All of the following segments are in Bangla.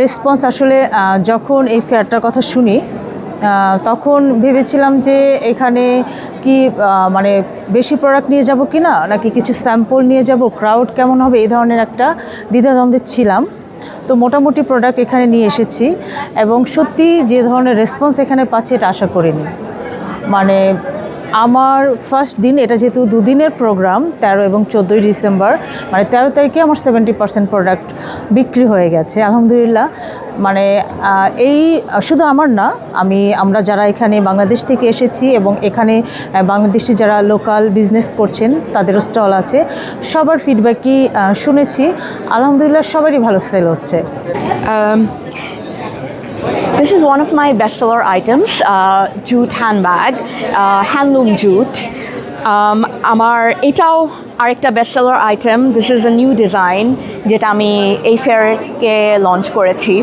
রেসপন্স আসলে যখন এই ফেয়ারটার কথা শুনি তখন ভেবেছিলাম যে এখানে কি মানে বেশি প্রোডাক্ট নিয়ে যাব কি না নাকি কিছু স্যাম্পল নিয়ে যাব ক্রাউড কেমন হবে, এই ধরনের একটা দ্বিধাদ্বন্দ্বে ছিলাম। তো মোটামুটি প্রোডাক্ট এখানে নিয়ে এসেছি এবং সত্যি যে ধরনের রেসপন্স এখানে পাচ্ছি এটা আশা করিনি। মানে আমার ফার্স্ট দিন, এটা যেহেতু দুদিনের প্রোগ্রাম তেরো এবং চোদ্দোই ডিসেম্বর মানে তেরো তারিখে আমার সেভেন্টি পার্সেন্ট প্রোডাক্ট বিক্রি হয়ে গেছে, আলহামদুলিল্লাহ। মানে এই, শুধু আমার না, আমি, আমরা যারা এখানে বাংলাদেশ থেকে এসেছি এবং এখানে বাংলাদেশি যারা লোকাল বিজনেস করছেন, তাদেরও স্টল আছে। সবার ফিডব্যাকই শুনেছি, আলহামদুলিল্লাহ সবারই ভালো সেল হচ্ছে। this is one of my bestseller items, uh, jute handbag, uh, handloom jute. Um, আমার এটাও আরেকটা bestseller item. This is a new design যেটা আমি এই ফেয়ারকে লঞ্চ করেছি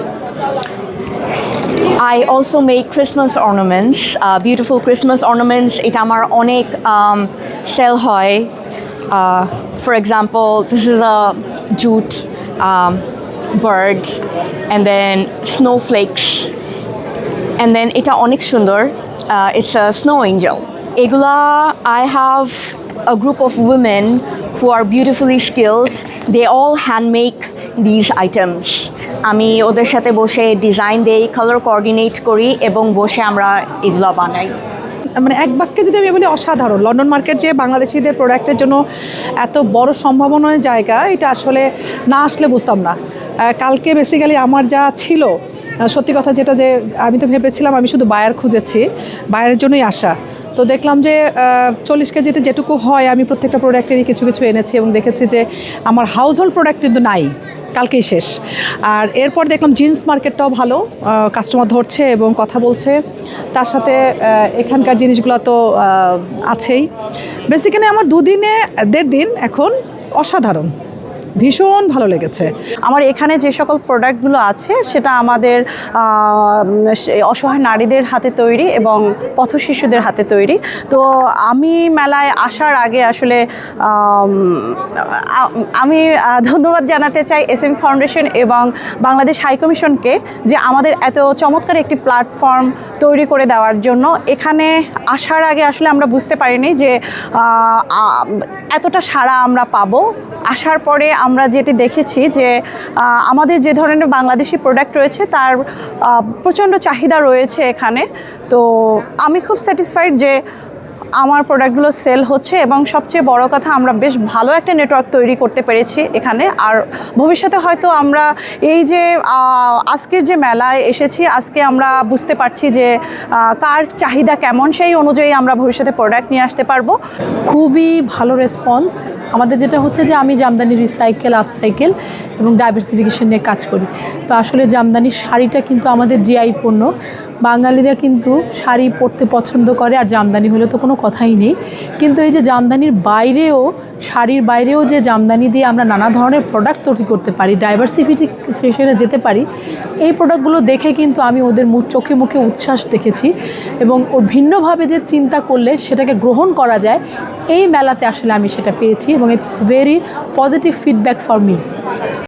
I also make Christmas ornaments, uh, beautiful Christmas ornaments. এটা আমার অনেক সেল হয় Uh, for example, this is a jute um, bird, and and then এটা অনেক সুন্দর. It's a snow angel. এগুলা, I have a group of women who are beautifully skilled. They all hand make these items. আমি ওদের সাথে বসে ডিজাইন দেই কালার কোঅর্ডিনেট করি এবং বসে আমরা এগুলো বানাই মানে এক বাক্যে যদি আমি বলি অসাধারণ লন্ডন মার্কেট যে বাংলাদেশিদের প্রোডাক্টের জন্য এত বড় সম্ভাবনার জায়গা, এটা আসলে না আসলে বুঝতাম না কালকে বেসিক্যালি আমার যা ছিল সত্যি কথা যেটা যে আমি তো ভেবেছিলাম আমি শুধু বায়ার খুঁজেছি বায়ারের জন্যই আসা। তো দেখলাম যে চল্লিশ কেজিতে যেটুকু হয়, আমি প্রত্যেকটা প্রোডাক্টেরই কিছু কিছু এনেছি এবং দেখেছি যে আমার হাউস হোল্ড প্রোডাক্ট কিন্তু নাই, কালকেই শেষ। আর এরপর দেখলাম জিন্স মার্কেটটাও ভালো কাস্টমার ধরছে এবং কথা বলছে। তার সাথে এখানকার জিনিসগুলো তো আছেই। বেসিক্যালি আমার দুদিনে, দেড় দিন এখন অসাধারণ। ভীষণ ভালো লেগেছে। আমার এখানে যে সকল প্রোডাক্টগুলো আছে, সেটা আমাদের অসহায় নারীদের হাতে তৈরি এবং পথ শিশুদের হাতে তৈরি। তো আমি মেলায় আসার আগে আসলে, আমি ধন্যবাদ জানাতে চাই এস এম ফাউন্ডেশন এবং বাংলাদেশ হাইকমিশনকে যে আমাদের এত চমৎকার একটি প্ল্যাটফর্ম তৈরি করে দেওয়ার জন্য। এখানে আসার আগে আসলে আমরা বুঝতে পারিনি যে এতটা সাড়া আমরা পাবো। আসার পরে আমরা যেটি দেখেছি যে আমাদের যে ধরনের বাংলাদেশি প্রোডাক্ট রয়েছে, তার প্রচণ্ড চাহিদা রয়েছে এখানে। তো আমি খুব স্যাটিসফাইড যে আমার প্রোডাক্টগুলো সেল হচ্ছে এবং সবচেয়ে বড় কথা, আমরা বেশ ভালো একটা নেটওয়ার্ক তৈরি করতে পেরেছি এখানে। আর ভবিষ্যতে হয়তো আমরা এই যে আজকের যে মেলায় এসেছি, আজকে আমরা বুঝতে পারছি যে কার চাহিদা কেমন, সেই অনুযায়ী আমরা ভবিষ্যতে প্রোডাক্ট নিয়ে আসতে পারব। খুবই ভালো রেসপন্স আমাদের যেটা হচ্ছে যে আমি জামদানি রিসাইকেল আপসাইকেল এবং ডাইভার্সিফিকেশন নিয়ে কাজ করি। তো আসলে জামদানি শাড়িটা কিন্তু আমাদের জিআই পণ্য। বাঙালিরা কিন্তু শাড়ি পরতে পছন্দ করে আর জামদানি হলে তো কোনো কথাই নেই। কিন্তু এই যে জামদানির বাইরেও শাড়ির বাইরেও যে জামদানি দিয়ে আমরা নানা ধরনের প্রোডাক্ট তৈরি করতে পারি ডাইভার্সিফিকেশনে যেতে পারি, এই প্রোডাক্টগুলো দেখে কিন্তু আমি ওদের মুখ চোখে মুখে উচ্ছ্বাস দেখেছি এবং ও ভিন্নভাবে যে চিন্তা করলে সেটাকে গ্রহণ করা যায়, এই মেলাতে আসলে আমি সেটা পেয়েছি এবং it's very positive feedback for me